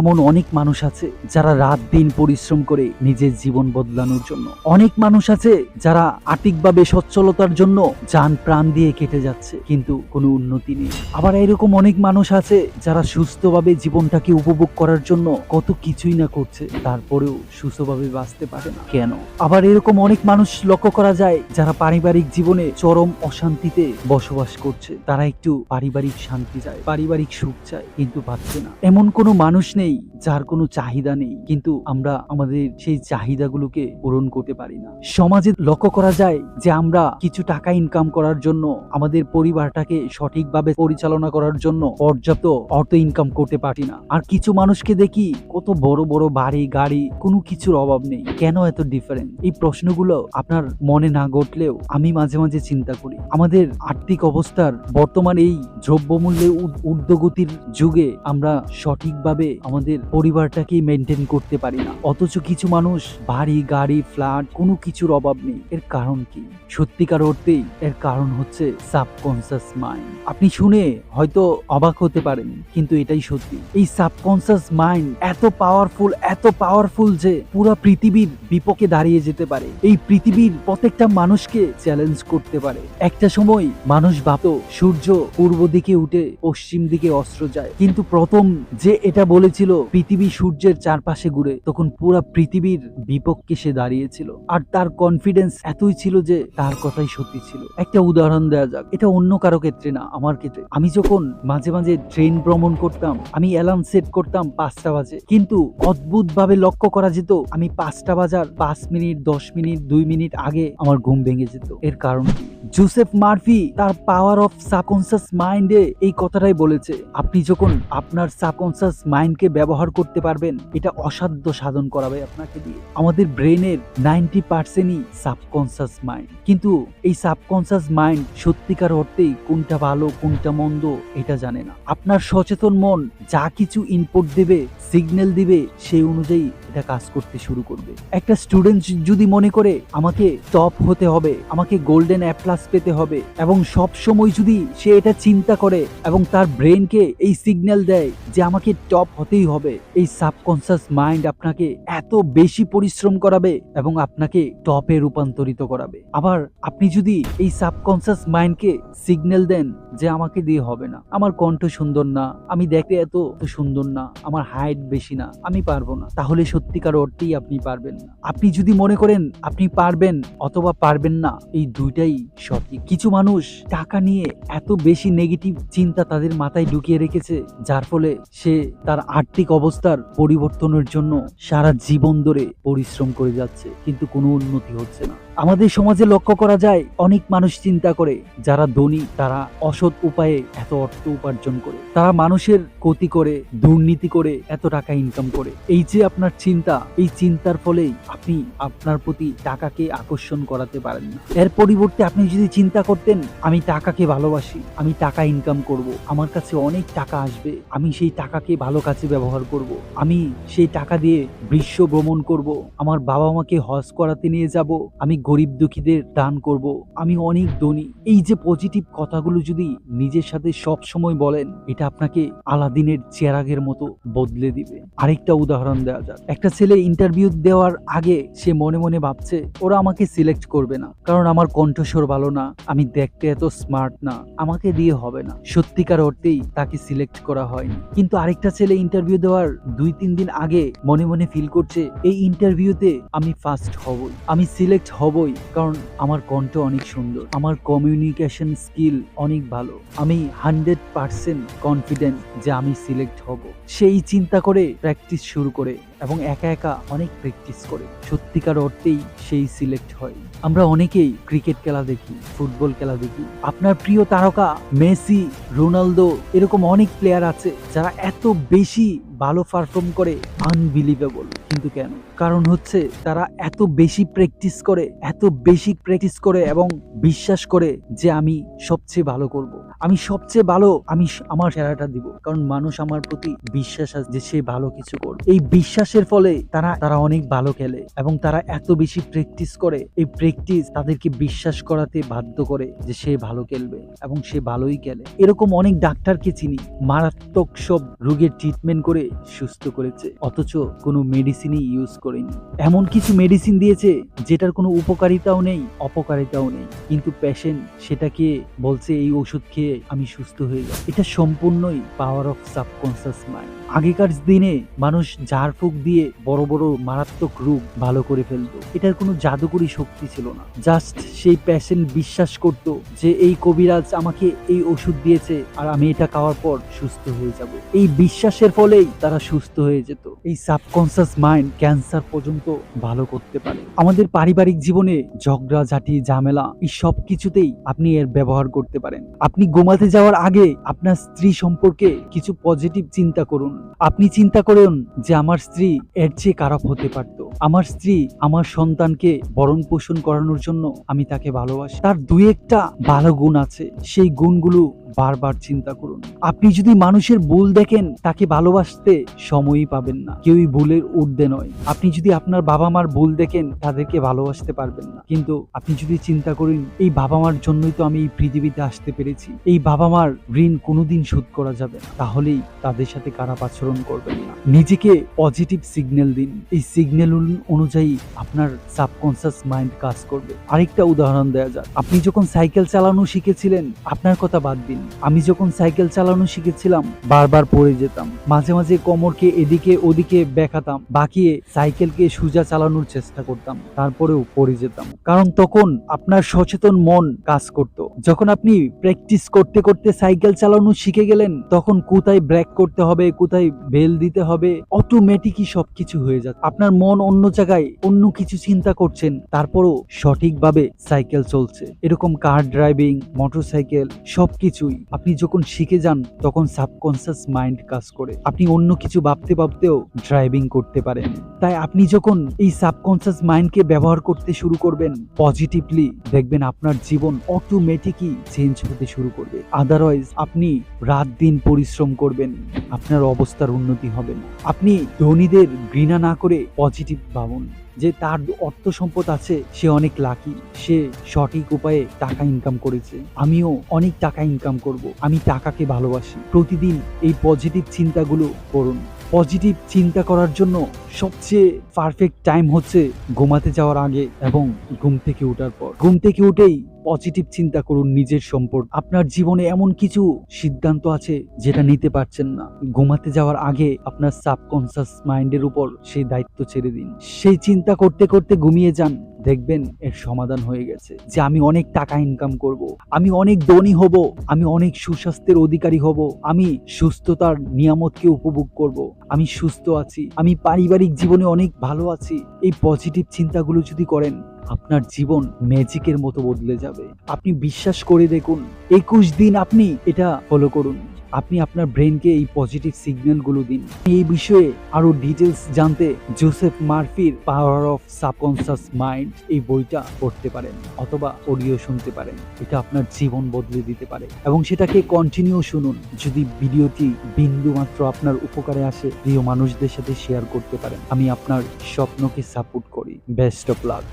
এমন অনেক মানুষ আছে যারা রাত দিন পরিশ্রম করে নিজের জীবন বদলানোর জন্য। অনেক মানুষ আছে যারা আর্থিকভাবে সচ্ছলতার জন্য যান প্রাণ দিয়ে কেটে যাচ্ছে, কিন্তু কোনো উন্নতি নেই। আবার এরকম অনেক মানুষ আছে যারা সুস্থভাবে জীবনটাকে উপভোগ করার জন্য কত কিছুই না করছে, তারপরেও সুস্থভাবে বাঁচতে পারে না। কেন? আবার এরকম অনেক মানুষ লক্ষ্য করা যায় যারা পারিবারিক জীবনে চরম অশান্তিতে বসবাস করছে। তারা একটু পারিবারিক শান্তি চায়, পারিবারিক সুখ চায়, কিন্তু পাচ্ছে না। এমন কোনো মানুষ নেই যার কোনো চাহিদা নেই, কিন্তু আমরা আমাদের সেই চাহিদাগুলোকে পূরণ করতে পারি না। সমাজে লক্ষ্য করা যায় যে আমরা কিছু টাকা ইনকাম করার জন্য, আমাদের পরিবারটাকে সঠিকভাবে পরিচালনা করার জন্য পর্যাপ্ত অর্থ ইনকাম করতে পারি না। আর কিছু মানুষকে দেখি কত বড় বড় বাড়ি, গাড়ি, কোনো কিছুর অভাব নেই। কেন এত ডিফারেন্ট এই প্রশ্নগুলো আপনার মনে না ঘটলেও আমি মাঝে মাঝে চিন্তা করি। আমাদের আর্থিক অবস্থার বর্তমান এই দ্রব্যমূল্যে ঊর্ধ্ব- ঊর্ধ্বগতির যুগে আমরা সঠিকভাবে আমাদের পরিবারটাকে মেনটেন করতে পারি না। অথচ কিছু মানুষ বাড়ি, গাড়ি ফ্ল্যাট কোনো কিছুর অভাব নেই। এর কারণ কি? সত্যিকার অর্থেই এর কারণ হচ্ছে সাবকনসিয়াস মাইন্ড আপনি শুনে হয়তো অবাক হতে পারেন, কিন্তু এটাই সত্যি। এই সাবকনসিয়াস মাইন্ড এত পাওয়ারফুল এত পাওয়ারফুল যে পুরো পৃথিবীর বিপক্ষে দাঁড়িয়ে যেতে পারে। এই পৃথিবীর প্রত্যেকটা মানুষকে চ্যালেঞ্জ করতে পারে। একটা সময় মানুষ ভাবত, সূর্য পূর্ব দিকে উঠে পশ্চিম দিকে অস্ত্র যায়। কিন্তু প্রথম যে এটা বলেছিল পৃথিবী সূর্যের চারপাশে ঘুরে, তখন পুরো পৃথিবীর বিপক্ষে সে দাঁড়িয়েছিল। আর তার কনফিডেন্স এতই ছিল যে তার কথাই সত্যি ছিল। একটা উদাহরণ দেওয়া যাক। এটা অন্য কারও ক্ষেত্রে না, আমার ক্ষেত্রে। আমি যখন মাঝে মাঝে ট্রেন ভ্রমণ করতাম, আমি অ্যালার্ম সেট করতাম পাঁচটা বাজে। কিন্তু অদ্ভুত ভাবে লক্ষ্য করা যেত, আমি পাঁচটা বাজার পাঁচ মিনিট, দশ মিনিট, দুই মিনিট আগে আমার ঘুম ভেঙে যেত। এর কারণ কি? জোসেফ মার্ফি তার পাওয়ার অফ সাবকনসিয়াস মাইন্ডে এই কথাটাই বলেছে। আপনি যখন আপনার সাবকনসিয়াস মাইন্ডকে ব্যবহার করতে পারবেন, এটা অসাধ্য সাধন করাবে আপনাকে দিয়ে। আমাদের ব্রেনের নাইনটি পার্সেন্টই সাবকনসিয়াস মাইন্ড কিন্তু এই সাবকনসিয়াস মাইন্ড সত্যিকার অর্থেই কোনটা ভালো, কোনটা মন্দ, এটা জানে না। আপনার সচেতন মন যা কিছু ইনপুট দেবে সিগন্যাল দিবে, সেই অনুযায়ী এটা কাজ করতে শুরু করবে। একটা স্টুডেন্ট যদি মনে করে, আমাকে টপ হতে হবে, আমাকে গোল্ডেন অ্যাপ্লাস পেতে হবে, এবং সব সময় যদি সে এটা চিন্তা করে এবং তার ব্রেনকে এই সিগন্যাল দেয় যে আমাকে টপ হতেই হবে। এই সাবকনসিয়াস মাইন্ড আপনাকে এত বেশি পরিশ্রম করাবে এবং আপনাকে টপে রূপান্তরিত করাবে। আবার আপনি যদি এই সাবকনসিয়াস মাইন্ডকে সিগন্যাল দেন যে আমাকে দিয়ে হবে না। আমার কণ্ঠ সুন্দর না, আমি দেখতে এত সুন্দর না, আমার হাইট বেশি না, আমি পারব না। তাহলে সত্যিকার অর্থেই আপনি পারবেন না। আপনি যদি মনে করেন আপনি পারবেন অথবা পারবেন না, এই দুইটাই সঠিক। কিছু মানুষ টাকা নিয়ে এত বেশি নেগেটিভ চিন্তা তাদের মাথায় ঢুকিয়ে রেখেছে, যার ফলে সে তার আর্থিক অবস্থার পরিবর্তনের জন্য সারা জীবন ধরে পরিশ্রম করে যাচ্ছে, কিন্তু কোনো উন্নতি হচ্ছে না। আমাদের সমাজে লক্ষ্য করা যায়, অনেক মানুষ চিন্তা করে, যারা ধনী, তারা অসৎ উপায়ে এত অর্থ উপার্জন করে। তারা মানুষের ক্ষতি করে, দুর্নীতি করে, এত টাকা ইনকাম করে। এই যে আপনার চিন্তা, এই চিন্তার ফলেই আপনি আপনার প্রতি টাকাকে আকর্ষণ করাতে পারেন না। এর পরিবর্তে আপনি যদি চিন্তা করতেন, আমি টাকাকে ভালোবাসি, আমি টাকা ইনকাম করব, আমার কাছে অনেক টাকা আসবে, আমি সেই টাকাকে ভালো কাজে ব্যবহার করব, আমি সেই টাকা দিয়ে বিশ্ব ভ্রমণ করব, আমার বাবা মাকে হজ করাতে নিয়ে যাব, আমি গরিব দুঃখীদের দান করব। আমি অনেক ধনী। এই যে পজিটিভ কথাগুলো যদি নিজের সাথে সব সময় বলেন, এটা আপনাকে আলাদিনের চেরাগের মতো বদলে দিবে। আরেকটা উদাহরণ দেওয়া যাক। একটা ছেলে ইন্টারভিউ দেওয়ার আগে সে মনে মনে ভাবছে, ওরা আমাকে সিলেক্ট করবে না। কারণ আমার কণ্ঠস্বর ভালো না। আমি দেখতে এত স্মার্ট না। আমাকে দিয়ে হবে না। সত্যিকার অর্থেই তাকে সিলেক্ট করা হয়নি। কিন্তু আরেকটা ছেলে ইন্টারভিউ দেওয়ার দুই, তিন দিন আগে মনে মনে ফিল করছে, এই ইন্টারভিউতে আমি ফার্স্ট হবই। আমি সিলেক্ট হবই, কারণ আমার কণ্ঠ অনেক সুন্দর। আমার কমিউনিকেশন স্কিল অনেক ভালো। আমি হান্ড্রেড পার্সেন্ট কনফিডেন্ট যে আমি সিলেক্ট হব। সেই চিন্তা করে প্র্যাকটিস শুরু করে এবং একা একা অনেক প্র্যাকটিস করে। সত্যিকার অর্থেই সেই সিলেক্ট হয়। আমরা অনেকেই ক্রিকেট খেলা দেখি ফুটবল খেলা দেখি। আপনার প্রিয় তারকা মেসি, রোনালদো এরকম অনেক প্লেয়ার আছে যারা এত বেশি ভালো পারফর্ম করে আনবিলিভেবল কিন্তু কেন? কারণ হচ্ছে তারা এত বেশি প্র্যাকটিস করে, এত বেশি প্র্যাকটিস করে এবং বিশ্বাস করে যে আমি সবচেয়ে ভালো করব। আমি সবচেয়ে ভালো, আমি আমার সেরাটা দিব। কারণ মানুষ আমার প্রতি বিশ্বাস আছে যে সে ভালো কিছু করবে। এই বিশ্বাসের ফলে তারা তারা অনেক ভালো খেলে এবং তারা এত বেশি প্র্যাকটিস করে। এই প্র্যাকটিস তাদেরকে বিশ্বাস করাতে বাধ্য করে যে সে ভালো খেলবে এবং সে ভালোই খেলে। এরকম অনেক ডাক্তারকে চিনি। মারাত্মক সব রোগের ট্রিটমেন্ট করে সুস্থ করেছে। অথচ কোনো মেডিসিনই ইউজ করেনি। এমন কিছু মেডিসিন দিয়েছে যেটার কোনো উপকারিতাও নেই, অপকারিতাও নেই। কিন্তু পেশেন্ট সেটাকে বলছে, এই ওষুধ খেয়ে আমি সুস্থ হয়ে যাই এটা সম্পূর্ণই পাওয়ার অফ সাবকনসিয়াস মাইন্ড আগেকার দিনে মানুষ ঝাড়ফুঁক দিয়ে বড় বড় মারাত্মক রোগ ভালো করে ফেলতো। এটার কোনো জাদুকরি শক্তি ছিল না। জাস্ট সেই প্যাশেন্ট বিশ্বাস করত যে এই কবিরাজ আমাকে এই ওষুধ দিয়েছে আর আমি এটা খাওয়ার পর সুস্থ হয়ে যাব। এই বিশ্বাসের ফলেই তারা সুস্থ হয়ে যেত। এই সাবকনসিয়াস মাইন্ড ক্যান্সার পর্যন্ত ভালো করতে পারে। আমাদের পারিবারিক জীবনে ঝগড়া, ঝাঁটি, ঝামেলা এই সব কিছুতেই আপনি এর ব্যবহার করতে পারেন। আপনি ঘুমাতে যাওয়ার আগে আপনার স্ত্রী সম্পর্কে কিছু পজিটিভ চিন্তা করুন। আপনি চিন্তা করুন যে আমার স্ত্রী এর চেয়ে খারাপ হতে পারত। আমার স্ত্রী আমার সন্তানকে বরণ পোষণ করানোর জন্য আমি তাকে ভালোবাসি। তার দুই একটা ভালো গুণ আছে। সেই গুণগুলো বারবার চিন্তা করুন। আপনি যদি মানুষের ভুল দেখেন, তাকে ভালোবাসতে সময়ই পাবেন না। কেউই ভুলের ঊর্ধ্বে নয়। আপনি যদি আপনার বাবা মার ভুল দেখেন, তাদেরকে ভালোবাসতে পারবেন না। কিন্তু আপনি যদি চিন্তা করেন, এই বাবা মার জন্যই তো আমি এই পৃথিবীতে আসতে পেরেছি। এই বাবা মার ঋণ কোনোদিন শোধ করা যাবে তাহলেই তাদের সাথে খারাপ আচরণ করবেন না। নিজেকে পজিটিভ সিগন্যাল দিন। এই সিগন্যাল অনুযায়ী আপনার সাবকনসিয়াস মাইন্ড কাজ করবে। আরেকটা উদাহরণ দেওয়া যাক। আপনি যখন সাইকেল চালানো শিখেছিলেন, আপনার কথা বাদ দিন। আমি যখন সাইকেল চালানো শিখেছিলাম, বারবার পড়ে যেতাম। মাঝে মাঝে কোমরকে এদিকে ওদিকে বেঁকাতাম। বাকিয়ে সাইকেলকে সোজা চালানোর চেষ্টা করতাম। তারপরেও পড়ে যেতাম। কারণ তখন আপনার সচেতন মন কাজ করত। যখন আপনি প্র্যাকটিস করতে করতে সাইকেল চালানো শিখে গেলেন, তখন কোথায় ব্রেক করতে হবে, কোথায় বেল দিতে হবে অটোমেটিকই সবকিছু হয়ে যাচ্ছে আপনার মন অন্য জায়গায় অন্য কিছু চিন্তা করছেন, তারপরও সঠিকভাবে সাইকেল চলছে। এরকম কার ড্রাইভিং, মোটরসাইকেল, সবকিছুই আপনি যখন শিখে যান, তখন সাবকনসিয়াস মাইন্ড কাজ করে। আপনি অন্য কিছু ভাবতে ভাবতেও ড্রাইভিং করতে পারেন। তাই আপনি যখন এই সাবকনসিয়াস মাইন্ডকে ব্যবহার করতে শুরু করবেন পজিটিভলি দেখবেন আপনার জীবন অটোমেটিকই চেঞ্জ হতে শুরু করবে। আদারওয়াইজ আপনি রাত দিন পরিশ্রম করবেন, আপনার অবস্থার উন্নতি হবে না। আপনি ধনীদের ঘৃণা না করে পজিটিভ ভাবুন। যে তার অর্থ সম্পদ আছে, সে অনেক লাকি সে সঠিক উপায়ে টাকা ইনকাম করেছে। আমিও অনেক টাকা ইনকাম করব। আমি টাকাকে ভালোবাসি। প্রতিদিন এই পজিটিভ চিন্তাগুলো করুন। পজিটিভ চিন্তা করার জন্য সবচেয়ে পারফেক্ট টাইম হচ্ছে ঘুমাতে যাওয়ার আগে এবং ঘুম থেকে ওঠার পর। ঘুম থেকে উঠেই পজিটিভ চিন্তা করুন নিজের সম্পর্ক। আপনার জীবনে এমন কিছু সিদ্ধান্ত আছে যেটা নিতে পারছেন না। ঘুমাতে যাওয়ার আগে আপনার সাবকনসিয়াস মাইন্ডের উপর সেই দায়িত্ব ছেড়ে দিন। সেই চিন্তা করতে করতে ঘুমিয়ে যান। দেখবেন এর সমাধান হয়ে গেছে যে আমি অনেক টাকা ইনকাম করব। আমি অনেক ধনী হব, আমি অনেক সুস্বাস্থ্যের অধিকারী হব, আমি সুস্থতার নিয়ামতকে উপভোগ করব। আমি সুস্থ আছি, আমি পারিবারিক জীবনে অনেক ভালো আছি এই পজিটিভ চিন্তাগুলো যদি করেন, আপনার জীবন ম্যাজিকের মতো বদলে যাবে আপনি বিশ্বাস করে দেখুন, একুশ দিন আপনি এটা ফলো করুন আপনি আপনার ব্রেনকে এই পজিটিভ সিগন্যালগুলো দিন। এই বিষয়ে আরও ডিটেলস জানতে জোসেফ মার্ফির পাওয়ার অফ সাবকনসিয়াস মাইন্ড এই বইটা পড়তে পারেন অথবা অডিও শুনতে পারেন। এটা আপনার জীবন বদলে দিতে পারে। এবং সেটাকে কন্টিনিউ শুনুন। যদি ভিডিওটি বিন্দু মাত্র আপনার উপকারে আসে, প্রিয় মানুষদের সাথে শেয়ার করতে পারেন। আমি আপনার স্বপ্নকে সাপোর্ট করি। Best of luck